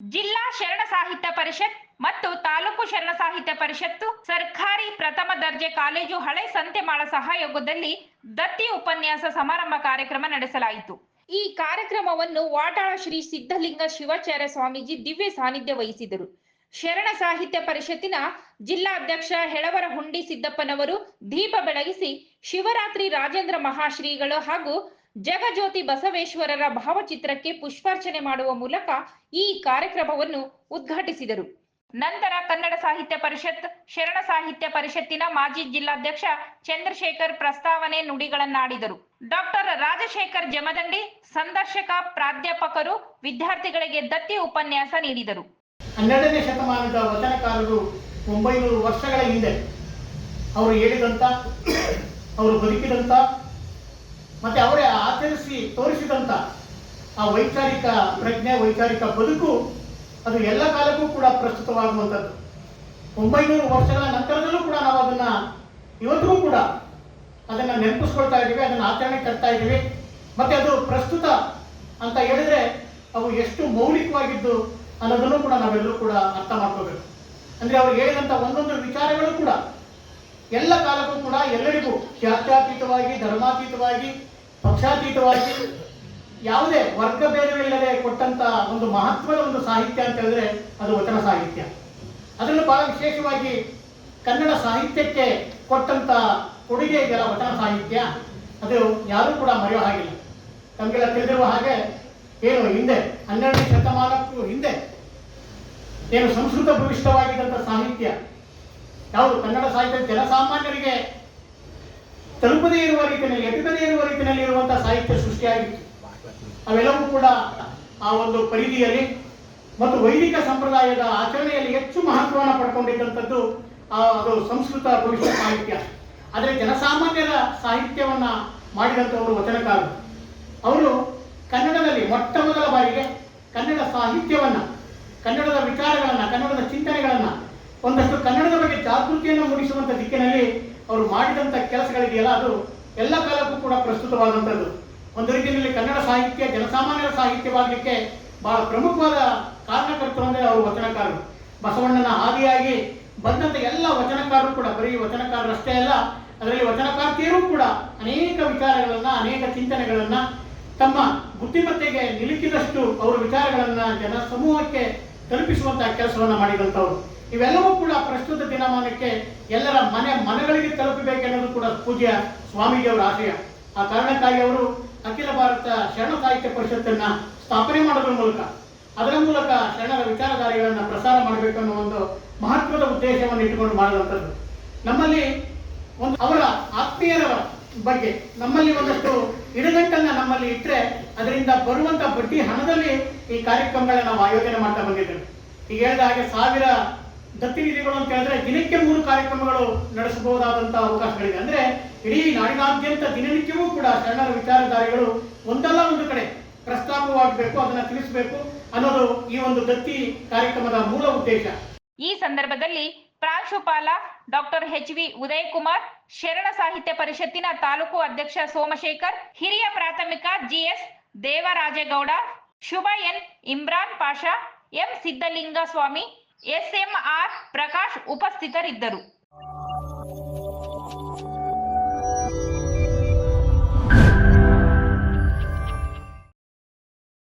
ಜಿಲ್ಲಾ ಶರಣ ಸಾಹಿತ್ಯ ಪರಿಷತ್ ಮತ್ತು ತಾಲೂಕು ಶರಣ ಸಾಹಿತ್ಯ ಪರಿಷತ್ತು ಸರ್ಕಾರಿ ಪ್ರಥಮ ದರ್ಜೆ ಕಾಲೇಜು ಹಳೆ ಸಂತೆಮಾಳ ಸಹಯೋಗದಲ್ಲಿ ದತ್ತಿ ಉಪನ್ಯಾಸ ಸಮಾರಂಭ ಕಾರ್ಯಕ್ರಮ ನಡೆಸಲಾಯಿತು. ಈ ಕಾರ್ಯಕ್ರಮವನ್ನು ವಾಟಾಳ ಶ್ರೀ ಸಿದ್ಧಲಿಂಗ ಶಿವಾಚಾರ್ಯ ಸ್ವಾಮೀಜಿ ದಿವ್ಯ ಸಾನ್ನಿಧ್ಯ ವಹಿಸಿದರು. ಶರಣ ಸಾಹಿತ್ಯ ಪರಿಷತ್ತಿನ ಜಿಲ್ಲಾಧ್ಯಕ್ಷ ಹೆಳವರ ಹುಂಡಿ ಸಿದ್ದಪ್ಪನವರು ದೀಪ ಬೆಳಗಿಸಿ ಶಿವರಾತ್ರಿ ರಾಜೇಂದ್ರ ಮಹಾಶ್ರೀಗಳು ಹಾಗೂ ಜಗಜ್ಯೋತಿ ಬಸವೇಶ್ವರರ ಭಾವಚಿತ್ರಕ್ಕೆ ಪುಷ್ಪಾರ್ಚನೆ ಮಾಡುವ ಮೂಲಕ ಈ ಕಾರ್ಯಕ್ರಮವನ್ನು ಉದ್ಘಾಟಿಸಿದರು. ನಂತರ ಕನ್ನಡ ಸಾಹಿತ್ಯ ಪರಿಷತ್, ಶರಣ ಸಾಹಿತ್ಯ ಪರಿಷತ್ತಿನ ಮಾಜಿ ಜಿಲ್ಲಾಧ್ಯಕ್ಷ ಚಂದ್ರಶೇಖರ್ ಪ್ರಸ್ತಾವನೆ ನುಡಿಗಳನ್ನಾಡಿದರು. ಡಾಕ್ಟರ್ ರಾಜಶೇಖರ್ ಜಮದಂಡಿ, ಸಂದರ್ಶಕ, ಪ್ರಾಧ್ಯಾಪಕರು, ವಿದ್ಯಾರ್ಥಿಗಳಿಗೆ ದತ್ತಿ ಉಪನ್ಯಾಸ ನೀಡಿದರು. ಹನ್ನೆರಡನೇ ಶತಮಾನದ ವಚನಕಾರರು ಒಂಬೈನೂರು ವರ್ಷಗಳ ಹಿಂದೆ ಅವರು ಹೇಳಿದಂತ, ಅವರು ಬದುಕಿದಂತ, ಮತ್ತೆ ಅವರೇ ಆಚರಿಸಿ ತೋರಿಸಿದಂಥ ಆ ವೈಚಾರಿಕ ಪ್ರಜ್ಞೆ, ವೈಚಾರಿಕ ಬದುಕು ಅದು ಎಲ್ಲ ಕಾಲಕ್ಕೂ ಕೂಡ ಪ್ರಸ್ತುತವಾಗುವಂಥದ್ದು. ಒಂಬೈನೂರು ವರ್ಷಗಳ ನಂತರದಲ್ಲೂ ಕೂಡ ನಾವು ಅದನ್ನ ಇವತ್ತಿಗೂ ಕೂಡ ಅದನ್ನ ನೆನಪಿಸ್ಕೊಳ್ತಾ ಇದ್ದೀವಿ, ಅದನ್ನ ಆಚರಣೆ ತರ್ತಾ ಇದ್ದೀವಿ. ಮತ್ತೆ ಅದು ಪ್ರಸ್ತುತ ಅಂತ ಹೇಳಿದ್ರೆ ಅವು ಎಷ್ಟು ಮೌಲಿಕವಾಗಿದ್ದು ಅನ್ನೋದನ್ನು ಕೂಡ ನಾವೆಲ್ಲರೂ ಕೂಡ ಅರ್ಥ ಮಾಡ್ಕೋಬೇಕು. ಅಂದ್ರೆ ಅವ್ರು ಹೇಳಿದಂಥ ಒಂದೊಂದು ವಿಚಾರಗಳು ಕೂಡ ಎಲ್ಲ ಕಾಲಕ್ಕೂ ಕೂಡ ಎಲ್ಲರಿಗೂ ಜಾತ್ಯಾತೀತವಾಗಿ ಧರ್ಮಾತೀತವಾಗಿ ಪಕ್ಷಾತೀತವಾಗಿ ಯಾವುದೇ ವರ್ಗ ಭೇದವಿಲ್ಲದೆ ಕೊಟ್ಟಂತ ಒಂದು ಮಹತ್ವದ ಒಂದು ಸಾಹಿತ್ಯ ಅಂತ ಹೇಳಿದ್ರೆ ಅದು ವಚನ ಸಾಹಿತ್ಯ. ಅದರಲ್ಲೂ ಬಹಳ ವಿಶೇಷವಾಗಿ ಕನ್ನಡ ಸಾಹಿತ್ಯಕ್ಕೆ ಕೊಟ್ಟಂತ ಕೊಡುಗೆ ಇದೆಯಲ್ಲ ವಚನ ಸಾಹಿತ್ಯ? ಅದು ಯಾರೂ ಕೂಡ ಮರೆಯೋ ಹಾಗಿಲ್ಲ. ತಮಗೆಲ್ಲ ತಿಳಿದಿರುವ ಹಾಗೆ ಏನು ಹಿಂದೆ, ಹನ್ನೆರಡನೇ ಶತಮಾನಕ್ಕೂ ಹಿಂದೆ ಏನು ಸಂಸ್ಕೃತ ಭೂಯಿಷ್ಠವಾಗಿದ್ದಂಥ ಸಾಹಿತ್ಯ ಯಾವುದು? ಕನ್ನಡ ಸಾಹಿತ್ಯ ಜನಸಾಮಾನ್ಯರಿಗೆ ತಲುಪದೇ ಇರುವ ರೀತಿಯಲ್ಲಿ ಎಟುಕದೇ ಇರುವ ರೀತಿಯಲ್ಲಿ ಇರುವಂತಹ ಸಾಹಿತ್ಯ ಸೃಷ್ಟಿಯಾಗಿತ್ತು. ಅವೆಲ್ಲವೂ ಕೂಡ ಆ ಒಂದು ಪರಿಧಿಯಲ್ಲಿ ಮತ್ತು ವೈದಿಕ ಸಂಪ್ರದಾಯದ ಆಚರಣೆಯಲ್ಲಿ ಹೆಚ್ಚು ಮಹತ್ವವನ್ನು ಪಡ್ಕೊಂಡಿದ್ದಂಥದ್ದು ಆ ಅದು ಸಂಸ್ಕೃತ ಭವಿಷ್ಯ ಸಾಹಿತ್ಯ. ಆದರೆ ಜನಸಾಮಾನ್ಯರ ಸಾಹಿತ್ಯವನ್ನ ಮಾಡಿದಂಥವರು ವಚನಕಾರರು. ಅವರು ಕನ್ನಡದಲ್ಲಿ ಮೊಟ್ಟ ಮೊದಲ ಬಾರಿಗೆ ಕನ್ನಡ ಸಾಹಿತ್ಯವನ್ನ, ಕನ್ನಡದ ವಿಚಾರಗಳನ್ನ, ಕನ್ನಡದ ಚಿಂತನೆಗಳನ್ನ, ಒಂದಷ್ಟು ಕನ್ನಡದ ಬಗ್ಗೆ ಜಾಗೃತಿಯನ್ನು ಮೂಡಿಸುವಂತ ದಿಕ್ಕಿನಲ್ಲಿ ಅವರು ಮಾಡಿದಂಥ ಕೆಲಸಗಳಿದೆಯಲ್ಲ ಅದು ಎಲ್ಲ ಕಾಲಕ್ಕೂ ಕೂಡ ಪ್ರಸ್ತುತವಾದಂಥದ್ದು. ಒಂದು ರೀತಿಯಲ್ಲಿ ಕನ್ನಡ ಸಾಹಿತ್ಯ, ಜನಸಾಮಾನ್ಯರ ಸಾಹಿತ್ಯವಾಗಲಿಕ್ಕೆ ಬಹಳ ಪ್ರಮುಖವಾದ ಕಾರಣಕರ್ತರು ಅಂದರೆ ಅವರು ವಚನಕಾರರು. ಬಸವಣ್ಣನ ಹಾದಿಯಾಗಿ ಬಂದಂಥ ಎಲ್ಲ ವಚನಕಾರರು ಕೂಡ, ಬರೀ ವಚನಕಾರರಷ್ಟೇ ಅಲ್ಲ, ಅದರಲ್ಲಿ ವಚನಕಾರ್ತಿಯರು ಕೂಡ ಅನೇಕ ವಿಚಾರಗಳನ್ನ, ಅನೇಕ ಚಿಂತನೆಗಳನ್ನ ತಮ್ಮ ಬುದ್ಧಿಮತ್ತೆಗೆ ನಿಲುಕಿದಷ್ಟು ಅವರ ವಿಚಾರಗಳನ್ನ ಜನ ಸಮೂಹಕ್ಕೆ ತಲುಪಿಸುವಂತಹ ಕೆಲಸವನ್ನ ಮಾಡಿದಂಥವ್ರು. ಇವೆಲ್ಲವೂ ಕೂಡ ಪ್ರಸ್ತುತ ದಿನಮಾನಕ್ಕೆ ಎಲ್ಲರ ಮನೆ ಮನೆಗಳಿಗೆ ತಲುಪಬೇಕೆನ್ನೋದು ಕೂಡ ಪೂಜ್ಯ ಸ್ವಾಮೀಜಿಯವರ ಆಶಯ. ಆ ಕಾರಣಕ್ಕಾಗಿ ಅವರು ಅಖಿಲ ಭಾರತ ಶರಣ ಸಾಹಿತ್ಯ ಪರಿಷತ್ತನ್ನ ಸ್ಥಾಪನೆ ಮಾಡೋದ್ರ ಮೂಲಕ, ಅದರ ಮೂಲಕ ಶರಣರ ವಿಚಾರಧಾರೆಗಳನ್ನ ಪ್ರಸಾರ ಮಾಡಬೇಕು ಅನ್ನೋ ಒಂದು ಮಹತ್ವದ ಉದ್ದೇಶವನ್ನು ಇಟ್ಟುಕೊಂಡು ಮಾಡಿದಂಥದ್ದು. ನಮ್ಮಲ್ಲಿ ಒಂದು ಅವರ ಆತ್ಮೀಯರ ಬಗ್ಗೆ, ನಮ್ಮಲ್ಲಿ ಒಂದಷ್ಟು ಇಡಗಂಟನ್ನ ನಮ್ಮಲ್ಲಿ ಇಟ್ಟರೆ ಅದರಿಂದ ಬರುವಂತ ಬಡ್ಡಿ ಹಣದಲ್ಲಿ ಈ ಕಾರ್ಯಕ್ರಮಗಳನ್ನ ನಾವು ಆಯೋಜನೆ ಮಾಡ್ತಾ ಬಂದಿದ್ದೇವೆ. ಈಗ ಹೇಳಿದ ಹಾಗೆ ಸಾವಿರ ದತ್ತಿನಿಧಿಗಳು ಅಂತ ಹೇಳಿದ್ರೆ ದಿನಕ್ಕೆ ಮೂರು ಕಾರ್ಯಕ್ರಮಗಳು ನಡೆಸಬಹುದಾದಂತಹ ಅವಕಾಶಗಳಿದೆ. ಅಂದ್ರೆ ಇಡೀ ನಾಡಿನಾದ್ಯಂತ ದಿನನಿತ್ಯವೂ ಕೂಡ ಶರಣರ ವಿಚಾರಧಾರಿಗಳು ಒಂದಲ್ಲ ಒಂದು ಕಡೆ ಪ್ರಸ್ತಾಪವಾಗಬೇಕು, ಅದನ್ನ ತಿಳಿಸಬೇಕು ಅನ್ನೋದು ಈ ಒಂದು ದತ್ತಿ ಕಾರ್ಯಕ್ರಮದ ಮೂಲ ಉದ್ದೇಶ. ಈ ಸಂದರ್ಭದಲ್ಲಿ ಪ್ರಾಂಶುಪಾಲ doctor H V Udaykumar, Sharana Sahitya ಪರಿಷತ್ತಿನ ತಾಲೂಕು ಅಧ್ಯಕ್ಷ ಸೋಮಶೇಖರ್, ಹಿರಿಯ ಪ್ರಾಥಮಿಕ GS Devarajegowda, Shubha N Imran Pasha, M Siddalinga Swamy SMR Prakash ಉಪಸ್ಥಿತರಿದ್ದರು.